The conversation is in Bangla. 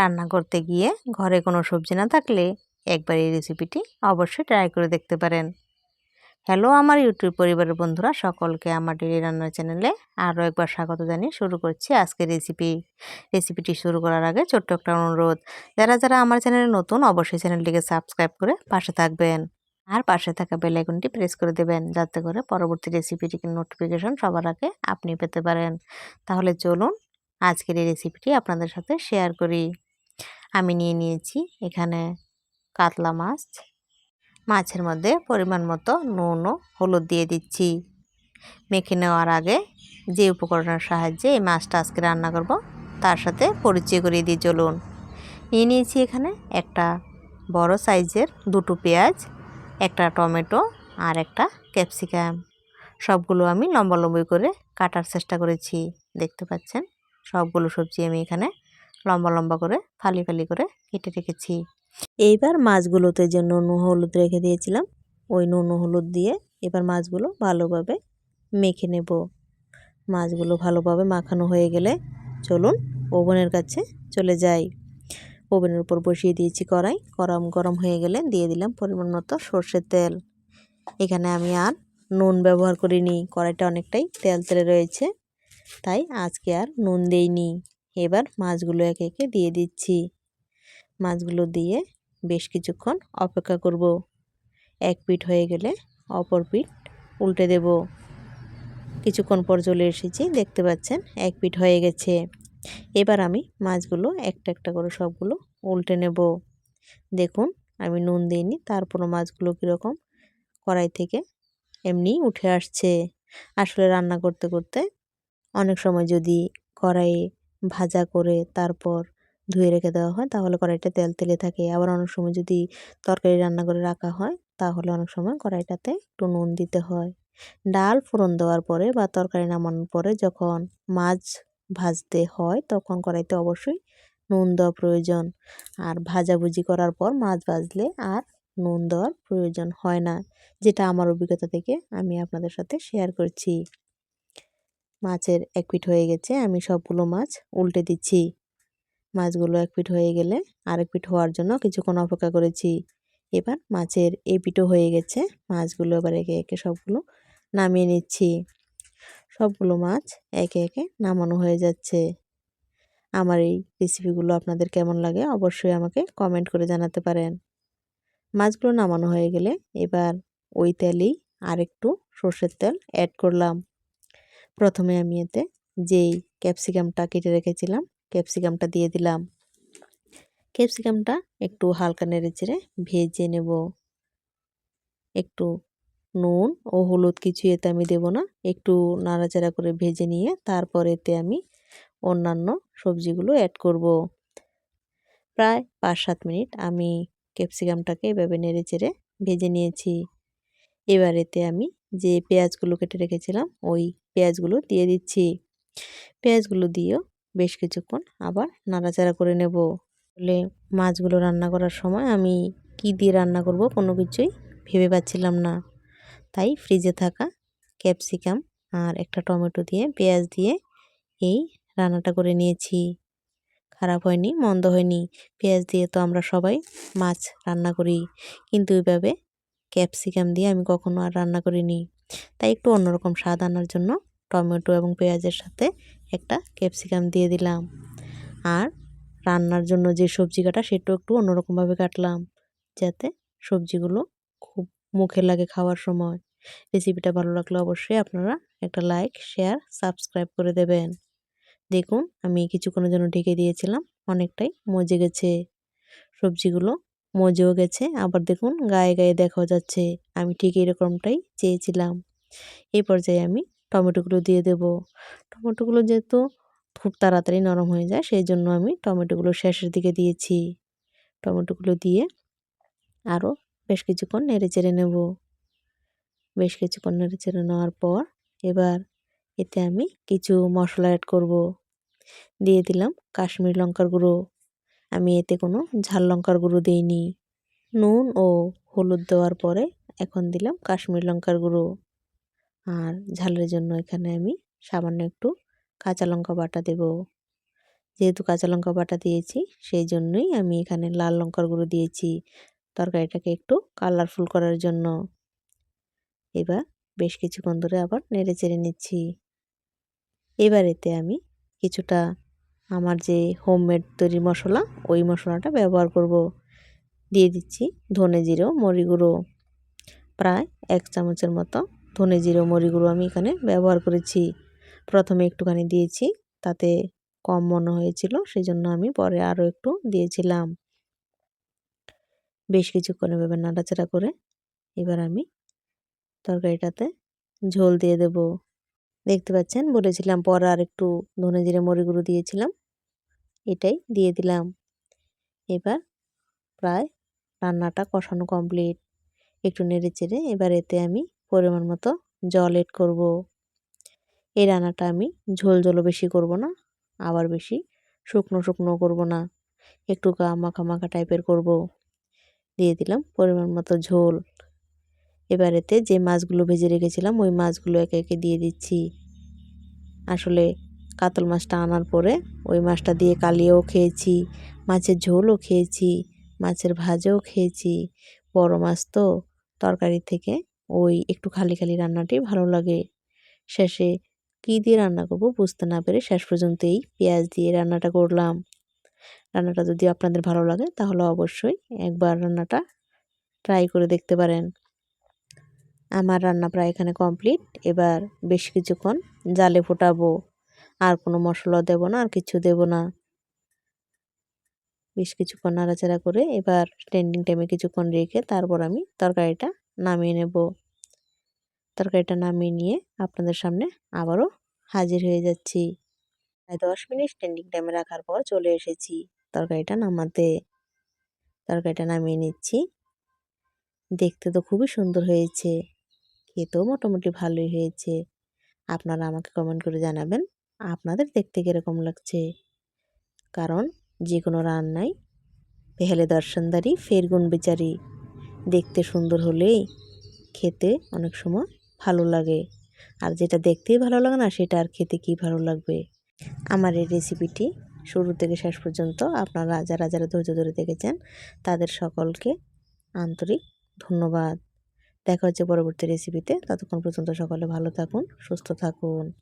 রান্না করতে গিয়ে ঘরে কোনো সবজি না থাকলে একবার এই রেসিপিটি অবশ্যই ট্রাই করে দেখতে পারেন। হ্যালো আমার ইউটিউব পরিবারের বন্ধুরা, সকলকে আমার ডেলি রান্নার চ্যানেলে আরও একবার স্বাগত জানিয়ে শুরু করছি আজকের রেসিপি রেসিপিটি শুরু করার আগে ছোট্ট একটা অনুরোধ, যারা যারা আমার চ্যানেলে নতুন অবশ্যই চ্যানেলটিকে সাবস্ক্রাইব করে পাশে থাকবেন। আর পাশে থাকা বেল আইকনটি প্রেস করে দেবেন, যাতে করে পরবর্তী রেসিপিটিকে নোটিফিকেশন সবার আগে আপনি পেতে পারেন। তাহলে চলুন আজকের এই রেসিপিটি আপনাদের সাথে শেয়ার করি। আমি নিয়ে নিয়েছি। এখানে কাতলা মাছ, মাছের মধ্যে পরিমাণ মতো নুন ও হলুদ দিয়ে দিচ্ছি। মেখে নেওয়ার আগে যে উপকরণের সাহায্যে এই মাছটা আজকে রান্না করব, তার সাথে পরিচয় করিয়ে দিয়ে চলুন। নিয়ে নিয়েছি এখানে একটা বড় সাইজের দুটো পেঁয়াজ, একটা টমেটো আর একটা ক্যাপসিকাম। সবগুলো আমি লম্বা লম্বি করে কাটার চেষ্টা করেছি, দেখতে পাচ্ছেন? সবগুলো সবজি আমি এখানে লম্বা লম্বা করে ফালি ফালি করে কেটে রেখেছি। এইবার মাছগুলোতে যে নুন হলুদ রেখে দিয়েছিলাম, ওই নুন হলুদ দিয়ে এবার মাছগুলো ভালোভাবে মেখে নেব। মাছগুলো ভালোভাবে মাখানো হয়ে গেলে চলুন ওভেনের কাছে চলে যাই। ওভেনের উপর বসিয়ে দিয়েছি কড়াই, গরম গরম হয়ে গেলে দিয়ে দিলাম পরিমাণ মতো সর্ষের তেল। এখানে আমি আর নুন ব্যবহার করিনি, কড়াইটা অনেকটাই তেল তেলে রয়েছে, তাই আজকে আর নুন দেইনি। এবার মাছগুলো একে একে দিয়ে দিচ্ছি। মাছগুলো দিয়ে বেশ কিছুক্ষণ অপেক্ষা করব। এক পিঠ হয়ে গেলে অপর পিঠ উল্টে দেব। কিছুক্ষণ পর চলে এসেছি, দেখতে পাচ্ছেন এক পিঠ হয়ে গেছে। এবার আমি মাছগুলো একটা একটা করে সবগুলো উল্টে নেব। দেখুন, আমি নুন দিইনি, তারপরও মাছগুলো কীরকম কড়াই থেকে এমনি উঠে আসছে। আসলে রান্না করতে করতে অনেক সময় যদি কড়াইয়ে ভাজা করে তারপর ধুয়ে রেখে দেওয়া হয়। তাহলে কড়াইটা তেল তেলে থাকে। আবার অনেক সময় যদি তরকারি রান্না করে রাখা হয়, তাহলে অনেক সময় কড়াইটাতে একটু নুন দিতে হয়। ডাল ফোড়ন দেওয়ার পরে বা তরকারি নামানোর পরে যখন মাছ ভাজতে হয়, তখন কড়াইতে অবশ্যই নুন দেওয়া প্রয়োজন। আর ভাজাভুজি করার পর মাছ ভাজলে আর নুন দেওয়ার প্রয়োজন হয় না, যেটা আমার অভিজ্ঞতা থেকে আমি আপনাদের সাথে শেয়ার করছি। মাছের এক পিঠ হয়ে গেছে, আমি সবগুলো মাছ উল্টে দিচ্ছি। মাছগুলো এক পিঠ হয়ে গেলে আরেক পিঠ হওয়ার জন্য কিছুক্ষণ অপেক্ষা করেছি। এবার মাছের এই পিঠও হয়ে গেছে, মাছগুলো এবার একে একে সবগুলো নামিয়ে নিচ্ছি। সবগুলো মাছ একে একে নামানো হয়ে যাচ্ছে। আমার এই রেসিপিগুলো আপনাদের কেমন লাগে অবশ্যই আমাকে কমেন্ট করে জানাতে পারেন। মাছগুলো নামানো হয়ে গেলে এবার ওই তেলেই আরেকটু সর্ষের তেল অ্যাড করলাম। প্রথমে আমি এতে যেই ক্যাপসিকামটা কেটে রেখেছিলাম, ক্যাপসিকামটা দিয়ে দিলাম। ক্যাপসিকামটা একটু হালকা নেড়ে চেড়ে ভেজে নেব। একটু নুন ও হলুদ কিছু এতে আমি দেব না, একটু নাড়াচাড়া করে ভেজে নিয়ে তারপর এতে আমি অন্যান্য সবজিগুলো অ্যাড করব। প্রায় পাঁচ সাত মিনিট আমি ক্যাপসিকামটাকে এভাবে নেড়ে চেড়ে ভেজে নিয়েছি। এবার এতে আমি যে পেঁয়াজগুলো কেটে রেখেছিলাম, ওই পেঁয়াজগুলো দিয়ে দিচ্ছি। পেঁয়াজগুলো দিয়েও বেশ কিছুক্ষণ আবার নাড়াচাড়া করে নেব। বলে মাছগুলো রান্না করার সময় আমি কি দিয়ে রান্না করব কোনো কিছুই ভেবে পাচ্ছিলাম না। তাই ফ্রিজে থাকা ক্যাপসিকাম আর একটা টমেটো দিয়ে, পেঁয়াজ দিয়ে এই রান্নাটা করে নিয়েছি। খারাপ হয়নি, মন্দ হয়নি। পেঁয়াজ দিয়ে তো আমরা সবাই মাছ রান্না করি। কিন্তু এইভাবে ক্যাপসিকাম দিয়ে আমি কখনো আর রান্না করিনি। তাই একটু অন্যরকম স্বাদ আনার জন্য টমেটো এবং পেঁয়াজের সাথে একটা ক্যাপসিকাম দিয়ে দিলাম। আর রান্নার জন্য যে সবজি কাটা সেটাও একটু অন্যরকমভাবে কাটলাম, যাতে সবজিগুলো খুব মুখে লাগে খাওয়ার সময়। রেসিপিটা ভালো লাগলে অবশ্যই আপনারা একটা লাইক শেয়ার সাবস্ক্রাইব করে দেবেন। দেখুন, আমি কিছুক্ষণের জন্য ঢেকে দিয়েছিলাম, অনেকটাই মজে গেছে। সবজিগুলো মজেও গেছে, আবার দেখুন গায়ে গায়ে দেখাও যাচ্ছে। আমি ঠিক এরকমটাই চেয়েছিলাম। এই পর্যায়ে আমি টমেটোগুলো দিয়ে দেব। টমেটোগুলো যেহেতু খুব তাড়াতাড়ি নরম হয়ে যায় সেই জন্য আমি টমেটোগুলো শেষের দিকে দিয়েছি। টমেটোগুলো দিয়ে আরও বেশ কিছুক্ষণ নেড়ে চেড়ে নেব। বেশ কিছুক্ষণ নেড়ে চেড়ে নেওয়ার পর এবার এতে আমি কিছু মশলা অ্যাড করব। দিয়ে দিলাম কাশ্মীর লঙ্কার গুঁড়ো। আমি এতে কোনো ঝাল লঙ্কার গুঁড়ো দিইনি। নুন ও হলুদ দেওয়ার পরে এখন দিলাম কাশ্মীর লঙ্কার গুঁড়ো। আর ঝালের জন্য এখানে আমি সামান্য একটু কাঁচা লঙ্কা বাটা দেব। যেহেতু কাঁচা লঙ্কা বাটা দিয়েছি, সেই জন্যই আমি এখানে লাল লঙ্কার গুঁড়ো দিয়েছি। তরকারিটাকে একটু কালারফুল করার জন্য। এবার বেশ কিছুক্ষণ ধরে আবার নেড়ে চেড়ে নিচ্ছি। এবার এতে আমি কিছুটা আমার যে হোমমেড তৈরি মশলা, ওই মশলাটা ব্যবহার করব। দিয়ে দিচ্ছি ধনে জিরো মরি গুঁড়ো। প্রায় এক চামচের মতো ধনে জিরো মরি গুঁড়ো আমি এখানে ব্যবহার করেছি। প্রথমে একটুখানি দিয়েছি, তাতে কম মনে হয়েছিল সেই জন্য আমি পরে আরও একটু দিয়েছিলাম। বেশ কিছুক্ষণ এভাবে নাড়াচাড়া করে এবার আমি তরকারিটাতে ঝোল দিয়ে দেব। দেখতে পাচ্ছেন? বলেছিলাম পরে আর একটু ধনে জিরে মরি গুঁড়ো দিয়েছিলাম, এটাই দিয়ে দিলাম। এবার প্রায় রান্নাটা কষানো কমপ্লিট একটু নেড়ে চেড়ে এবার এতে আমি পরিমাণ মতো জল এড করব। এই রান্নাটা আমি ঝোল ঝোলও বেশি করব না, আবার বেশি শুকনো শুকনো করব না। একটু গা মাখা মাখা টাইপের করব। দিয়ে দিলাম পরিমাণ মতো ঝোল। এবার এতে যে মাছগুলো ভেজে রেখেছিলাম, ওই মাছগুলো একে একে দিয়ে দিচ্ছি। আসলে কাতল মাছটা আনার পরে ওই মাছটা দিয়ে কালিয়েও খেয়েছি, মাছের ঝোলও খেয়েছি, মাছের ভাজাও খেয়েছি। বড় মাছ তো তরকারি থেকে ওই একটু খালি খালি রান্নাটি ভালো লাগে। শেষে কী দিয়ে রান্না করব বুঝতে না পেরে শেষ পর্যন্ত এই পেঁয়াজ দিয়ে রান্নাটা করলাম। রান্নাটা যদি আপনাদের ভালো লাগে তাহলে অবশ্যই একবার রান্নাটা ট্রাই করে দেখতে পারেন। আমার রান্না প্রায় এখানে কমপ্লিট এবার বেশ কিছুক্ষণ জালে ফোটাবো। আর কোনো মশলা দেব না, আর কিছু দেব না। বেশ কিছুক্ষণ নাড়াচাড়া করে এবার স্ট্যান্ডিং টাইমে কিছুক্ষণ রেখে তারপর আমি তরকারিটা নামিয়ে নেব। তরকারিটা নামিয়ে নিয়ে আপনাদের সামনে আবারও হাজির হয়ে যাচ্ছি। প্রায় দশ মিনিট স্ট্যান্ডিং টাইমে রাখার পর চলে এসেছি তরকারিটা নামাতে। তরকারিটা নামিয়ে নিচ্ছি। দেখতে তো খুবই সুন্দর হয়েছে, খেতেও মোটামুটি ভালোই হয়েছে। আপনারা আমাকে কমেন্ট করে জানাবেন আপনাদের দেখতে কীরকম লাগছে। কারণ যে কোনো রান্নাই পেহেলে দর্শনদারি ফের গুণ বিচারি দেখতে সুন্দর হলেই খেতে অনেক সময় ভালো লাগে। আর যেটা দেখতেই ভালো লাগে না, সেটা আর খেতে কি ভালো লাগবে? আমার এই রেসিপিটি শুরু থেকে শেষ পর্যন্ত আপনারা যারা যারা ধৈর্য ধরে দেখেছেন, তাদের সকলকে আন্তরিক ধন্যবাদ। দেখা হচ্ছে পরবর্তী রেসিপিতে ততক্ষণ পর্যন্ত সকলে ভালো থাকুন, সুস্থ থাকুন।